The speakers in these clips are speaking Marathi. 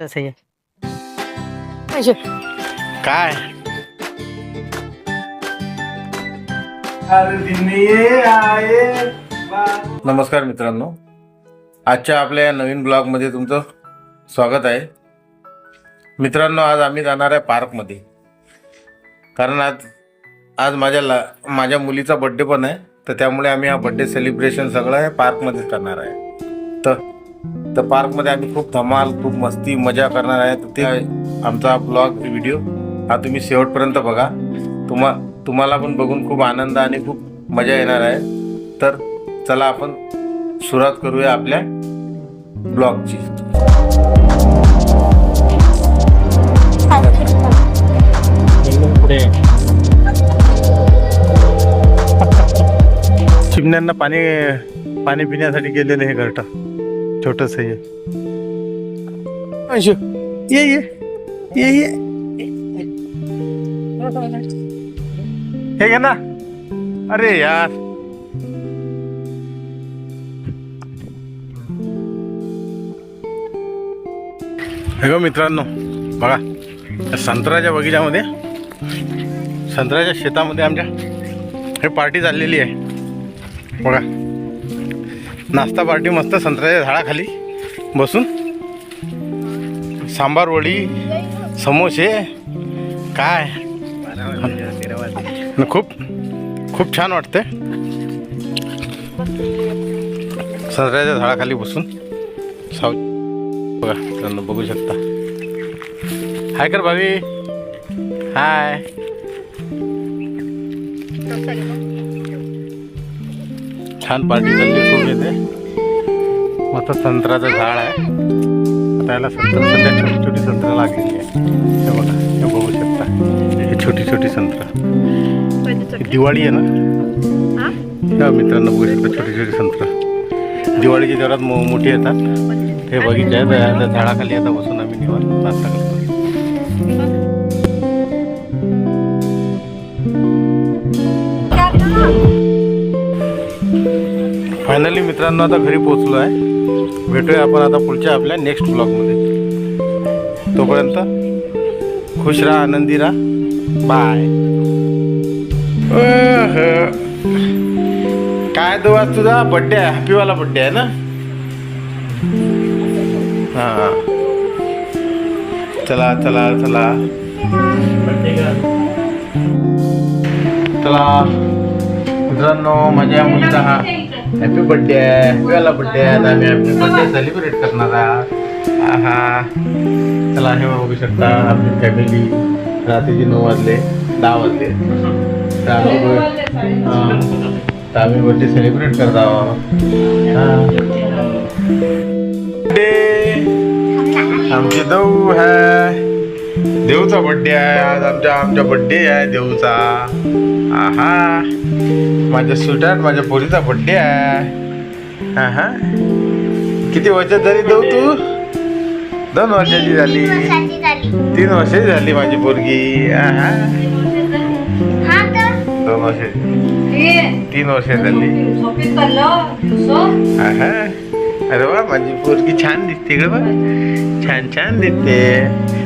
तसं अशे. काय? नमस्कार मित्रांनो. आजच्या आपल्या या नवीन ब्लॉगमध्ये तुमचं स्वागत आहे. मित्रांनो आज आम्ही जाणार आहे पार्कमध्ये. कारण आज आज माझ्या ला माझ्या मुलीचा बड्डे पण आहे तर त्यामुळे आम्ही हा बड्डे सेलिब्रेशन सगळं आहे पार्कमध्येच करणार आहे. तर तर पार्कमध्ये आम्ही खूप धमाल खूप मस्ती मजा करणार आहे. तर ते आमचा ब्लॉग व्हिडिओ हा तुम्ही शेवटपर्यंत बघा. तुम्हा तुम्हाला पण बघून खूप आनंद आणि खूप मजा येणार आहे. तर चला आपण सुरुवात करूया आपल्या ब्लॉगची. चिमण्यांना पाणी पाणी पिण्यासाठी गेलेलं हे घरटं. छोटस हे अंशु, ये ये ये ये. हे घे ना. अरे यार. हे गो मित्रांनो बघा या संत्र्याच्या बगीच्यामध्ये संत्र्याच्या शेतामध्ये आमच्या हे पार्टी चाललेली आहे. बघा. नाश्ता पार्टी मस्त संत्र्याच्या झाडाखाली बसून. सांबार वडी समोसे काय? खूप खूप छान वाटते संत्र्याच्या झाडाखाली बसून. साव बघा त्यांना बघू शकता. हाय कर भावी हाय. छान पार्टी चालली खूप येते मस्त संत्र्याचं झाड आहे. आता याला संत्र सध्या छोटी छोटी संत्र लागलेली आहे. हे बघा हे बघू शकता. हे छोटी छोटी संत्र. दिवाळी आहे ना? या मित्रांनो बघू शकता छोटी छोटी संत्र. दिवाळीची जरात मो मोठी येतात. हे बगीचे त्या त्या झाडाखाली आता बसून आम्ही निवांत नाश्ता करतो. फायनली मित्रांनो आता घरी पोहोचलो आहे. भेटूया आपण आता पुढच्या आपल्या नेक्स्ट ब्लॉगमध्ये तोपर्यंत खुश राहा आनंदी राहा. बाय काय तो आज तुझा बड्डे आहे? हॅपीवाला बड्डे आहे ना? हा. चला चला चला. चला. मित्रांनो माझ्या मुलीचा हा. हॅपी बर्थडे आहे हॅपीवाला बर्थडे आम्ही हॅपी बर्थडे सेलिब्रेट करणार आहात. आहा. चला हे बघू शकता आपली फॅमिली रात्रीचे नऊ वाजले दहा वाजले. तर आम्ही हा. तर आम्ही बर्थडे सेलिब्रेट करत आहोत. आमची दऊ आहे. देऊचा बर्थडे आहे. आज आमच्या आमच्या बर्थडे आहे देऊचा आहा. माझ्या सुटाट माझ्या पोरीचा बर्थडे आहे. हा हा किती वर्षात झाली देऊ तू? दोन वर्षाची झाली. तीन वर्षाची झाली. माझी पोरगी. आहा. दोन वर्ष तीन वर्ष झाली. आहा. अरे वा माझी पोरगी छान दिसते ग बा. छान छान दिसते.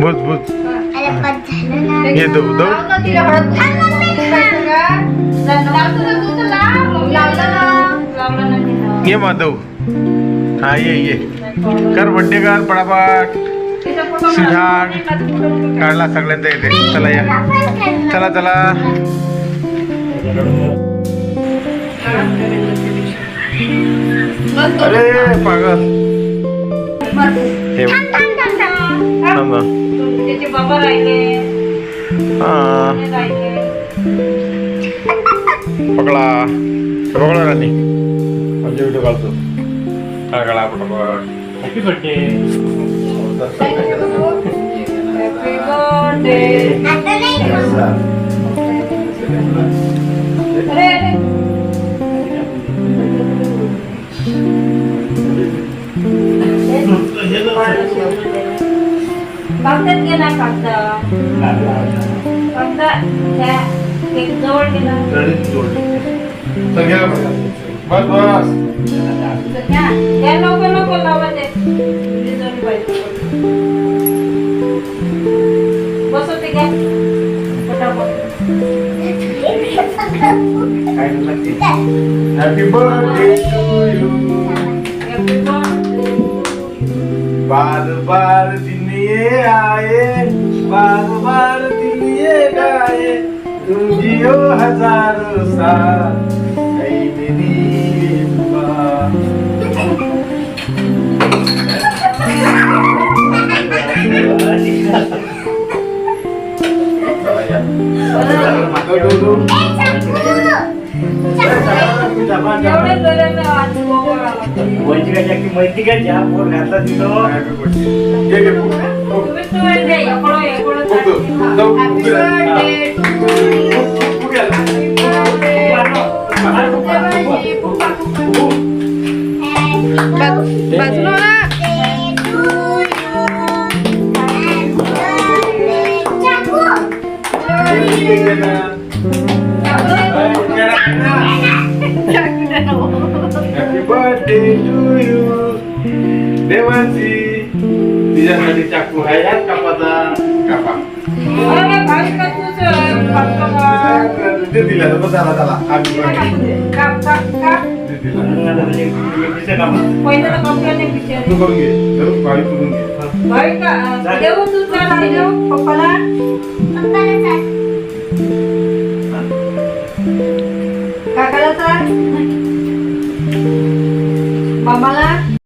बुज भूत. ये दो दो. ये माधव हा ये ये. कर बड्डे कर पडापट सुझाट काढला सगळ्यांचा येते चला या. चला चला. अरे पागल. हे nama. Jadi papa. Ah. Pakalah. Coba kalau nanti. Aja udah kalsu. Kalau kalah aku Happy birthday. कागदात गेला कागदा कागदा ह्या एक जवळ गेला घ्या बस बस. घ्या. घ्या नको नको लावा ते. तुझी जोडी पाहिजे. बसवते घ्या. पटापट. Happy birthday to you Happy birthday to you. बार बार दिन ये आए बार बार दिन ये गाए तुम जियो हजारों साल ऐ मेरी माँ Yeah. बर्थडे टू यू देवांची तिच्यासाठी चाकू आहे यात कापाचा कापा अरे भाविका तुझं फक्त बघ. ते दिला तर झाला झाला हॅपी बर्थडे काप, काप, काप. ते दिला पहिलं तर कापलं नाही बिचारे. तू करून घे